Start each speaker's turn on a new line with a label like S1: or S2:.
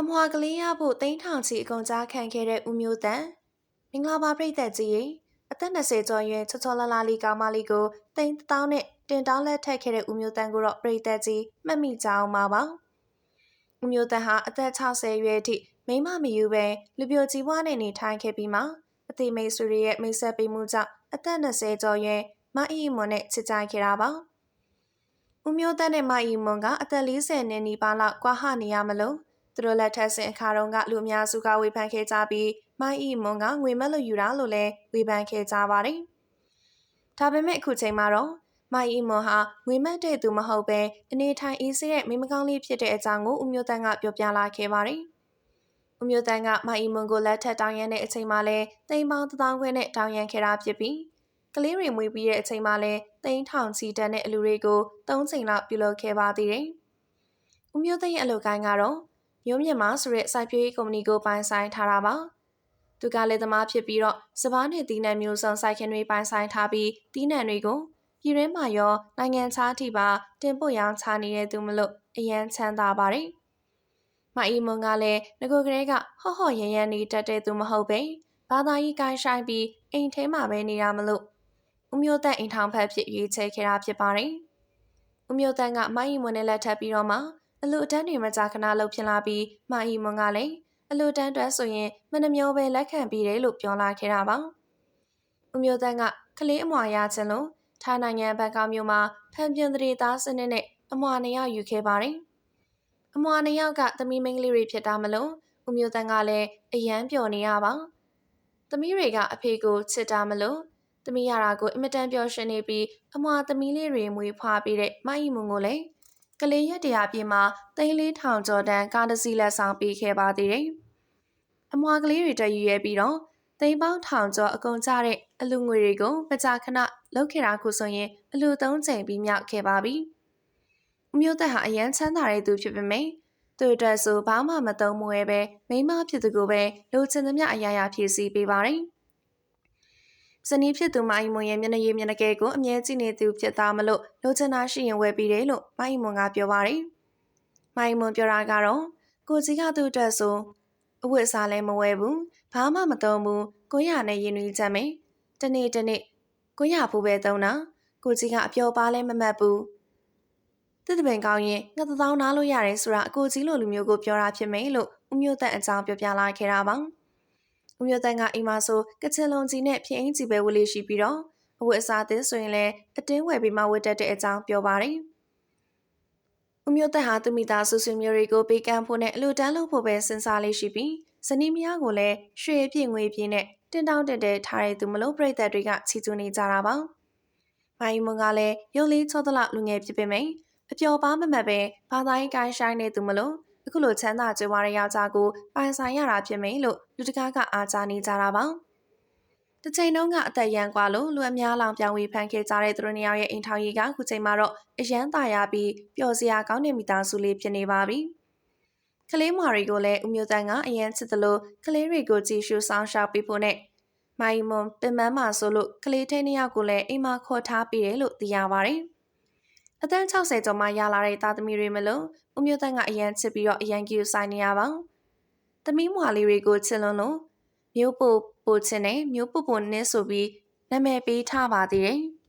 S1: အမွာကလေးရဖို့တိန်းထောင်ချီအကုန်ကြားခံခဲ့တဲ့ဦးမျိုးတန်မင်္ဂလာပါပြိသက်ကြီးရေအသက်20ကျော်ရွယ်ချောချောလာလာလေးကောင်မလေးကိုတိန်းတောင်းနဲ့တင်တောင်းလက်ထက်ခဲ့တဲ့ဦးမျိုးတန်ကိုတော့ပြိသက်ကြီးမှတ်မိကြအောင်ပါပါဦးမျိုးတန်ဟာအသက်60ရွယ်အထိမိမမယူပဲလူပြိုကြီးပွားနဲ့နေထိုင်ခဲ့ပြီးမှအသေးမိတ်ဆွေရဲ့မိတ်ဆက်ပေးမှုကြောင့်အသက်20ကျော်ရွယ်မအီမွန်နဲ့ချစ်ကြိုက်ခဲ့တာပါဦးမျိုးတန်းနဲ့မအီမွန်ကအသက်40နှစ်နီးပါးလောက်ကွာဟနေရမလို့ သူတို့လက်ထက်စဉ်အခါတုန်းကလူအများစုကဝေဖန်ခဲ့ကြပြီးမိုင်းအီမွန်ကငွေမက်လို့ယူတာလို့လည်းဝေဖန်ခဲ့ကြပါတယ်။ဒါပေမဲ့အခုချိန်မှာတော့မိုင်းအီမွန်ဟာငွေမက်တဲ့သူမဟုတ်ပဲအနေထိုင်အေးစေးတဲ့မိမကောင်းလေးဖြစ်တဲ့အကြောင်းကိုဦးမျိုးတန်းကပြောပြလာခဲ့ပါတယ်။ဦးမျိုးတန်းကမိုင်းအီမွန်ကိုလက်ထက်တောင်းရမ်းတဲ့အချိန်မှာလဲတိမ်ပေါင်းတောင်းခွဲနဲ့တောင်းရမ်းခဲ့တာဖြစ်ပြီးကလေးတွေမွေးပြီးတဲ့အချိန်မှာလဲတိမ်ထောင်ချီတန်းတဲ့အလူတွေကို၃ချိန်လောက်ပြုလုပ်ခဲ့ပါသေးတယ်။ဦးမျိုးသိန်းရဲ့အလုပ်ကိုင်းကတော့ မျိုးမြင့်မဆိုတဲ့စိုက်ပျိုးရေးကုမ္ပဏီကိုပိုင်ဆိုင်ထားတာပါ။သူကလည်းသမားဖြစ်ပြီးတော့စပားနဲ့တီးနှံမျိုးစုံစိုက်ခင်းတွေပိုင်ဆိုင်ထားပြီးတီးနှံတွေကိုပြည်ရင်းမှာရောနိုင်ငံခြားထိပါတင်ပို့ရောင်းချနေတဲ့သူမလို့အရန်ချမ်းသာပါတယ်။မအီမွန်ကလည်းငကိုကလေးကဟော့ဟော့ရရန်နေတတ်တဲ့သူမဟုတ်ပဲဘာသာရေးကိုင်းဆိုင်ပြီးအိမ်ထဲမှာပဲနေတာမလို့ဦးမျိုးသက်အိမ်ထောင်ဖက်ဖြစ်ရွေးချယ်ခဲ့တာဖြစ်ပါတယ်။ဦးမျိုးသက်ကမအီမွန်နဲ့လက်ထပ်ပြီးတော့မှ အလူတန်းတွေမကြာခဏလှုပ်ဖြစ်လာပြီးမာအီမွန်ကလည်းအလူတန်းတွဲဆိုရင်မနှမျိုးပဲလက်ခံပြီးတယ်လို့ပြောလာခဲ့တာပါ။ဦးမျိုးတန်းကကလေးအမွာရခြင်းလို့ထိုင်းနိုင်ငံဘန်ကောက်မြို့မှာဖန်ပြင်းတရေသားစနစ်နဲ့အမွာနှစ်ယောက်ယူခဲ့ပါတယ်။အမွာနှစ်ယောက်ကသမီးမိန်းကလေးတွေဖြစ်တာမလို့ဦးမျိုးတန်းကလည်းအယမ်းပျော်နေရပါ။သမီးတွေကအဖေကိုချစ်တာမလို့သမီးရတာကိုအင်မတန်ပျော်ရွှင်နေပြီးအမွာသမီးလေးတွေမွေးဖွားပြီးတဲ့မအီမွန်ကိုလည်း ကလေးရက်တရာပြင်းမှာသိန်းလေးထောင်ကျော်တန်းကားတစ်စီးလက်ဆောင်ပေးခဲ့ပါသေးတယ်။အမွာကလေးတွေတက်ယူရဲပြီးတော့သိန်းပေါင်းထောင်ကျော်အကုန်ကြတဲ့အလူငွေတွေကိုမကြာခဏလောက်ခဲ့တာခုဆိုရင်အလူသုံးချိန်ပြီးမြောက်ခဲ့ပါပြီ။အမျိုးသက်ဟာအရန်ချမ်းသာတဲ့သူဖြစ်ပေမယ့်သူ့အတွက်ဆိုဘာမှမသုံးမဝဲပဲမိမဖြစ်သူကိုပဲလိုချင်သမျှအရာရာဖြည့်ဆည်းပေးပါတယ်။ ဇနီးဖြစ်သူမိုင်းမွန်ရဲ့မျက်နှာရည်မျက်နှာကဲကိုအမြဲကြည့်နေသူဖြစ်သားမလို့လိုချင်တာရှိရင်ဝယ်ပြီးတယ်လို့မိုင်းမွန်ကပြောပါတယ်။မိုင်းမွန်ပြောတာကတော့ကိုကြီးကသူ့အတွက်ဆိုအဝတ်အစားလည်းမဝယ်ဘူးဘာမှမသုံးဘူးကိုရနဲ့ရင်နွေးချက်မယ်တနေ့တနေ့ကိုရဖို့ပဲသုံးတာကိုကြီးကအပျော်ပါလဲမမတ်ဘူးတစ်တပင်ကောင်းရင်ငါသောင်းနားလို့ရတယ်ဆိုတာအကိုကြီးလိုလူမျိုးကိုပြောတာဖြစ်မယ်လို့ဦးမျိုးသက်အကြောင်းပြောပြလာခဲ့တာပါ။ ဦးမျိုးတန်းကအိမ်မှာဆိုကချင်လုံကြီးနဲ့ဖြစ်အင်းကြီးပဲဝလေးရှိပြီးတော့အဝတ်အစားသစ်ဆိုရင်လည်းအတင်းဝယ်ပြီးမှဝတ်တတ်တဲ့အကြောင်းပြောပါတယ်။ဦးမျိုးသက်ဟာသူမိသားစုဆွေမျိုးတွေကိုပေးကမ်းဖို့နဲ့အလူတန်းလုပ်ဖို့ပဲစဉ်းစားလေးရှိပြီးဇနီးမယားကိုလည်းရွှေပြည့်ငွေပြည့်နဲ့တင်တောင်းတက်တဲ့ထားတဲ့သူမလို့ပြိသက်တွေကချီကျူးနေကြတာပါ။မိုင်းမွန်ကလည်းရုပ်လေးချောသလလူငယ်ဖြစ်ပေမယ့်အပျော်ပါမမတ်ပဲဘာသာရေးကိုင်းဆိုင်နေသူမလို့ အခုလိုချမ်းသာကြွယ်ဝတဲ့ယောက်ျားကိုပိုင်ဆိုင်ရတာဖြစ်မယ်လို့လူတကားကအားကြားနေကြတာပါ။တစ်ချိန်တုန်းကအသက်ရန်กว่าလို့လူအများလောင်ပြောင်းဝေဖန်ခဲ့ကြတဲ့သူတို့နှစ်ယောက်ရဲ့အိမ်ထောင်ရေးကခုချိန်မှာတော့အရန်သာရပြီးပျော်စရာကောင်းတဲ့မိသားစုလေးဖြစ်နေပါပြီ။ကလေးမတွေကိုလည်းဦးမျိုးတန်းကအရန်ချစ်သလိုကလေးတွေကိုကြည့်ရှုဆောင်ရှောက်ပေးဖို့နဲ့မိုင်မွန်ပင်မမှာဆိုလို့ကလေးထဲနှစ်ယောက်ကိုလည်းအိမ်မှာခေါ်ထားပေးတယ်လို့သိရပါတယ်။ အသက်60ကျော်မှရလာတဲ့သားသမီးတွေမလို့ဦးမျိုးတန်းကအရန်ချစ်ပြီးတော့အရန်ကြီးဆိုင်နေရပါ။သမီးမွာလေးတွေကိုချစ်လွန်းလို့မျိုးပို့ပို့ချင်နဲ့မျိုးပို့ပို့နင်းဆိုပြီးနာမည်ပေးထားပါသေးတယ်။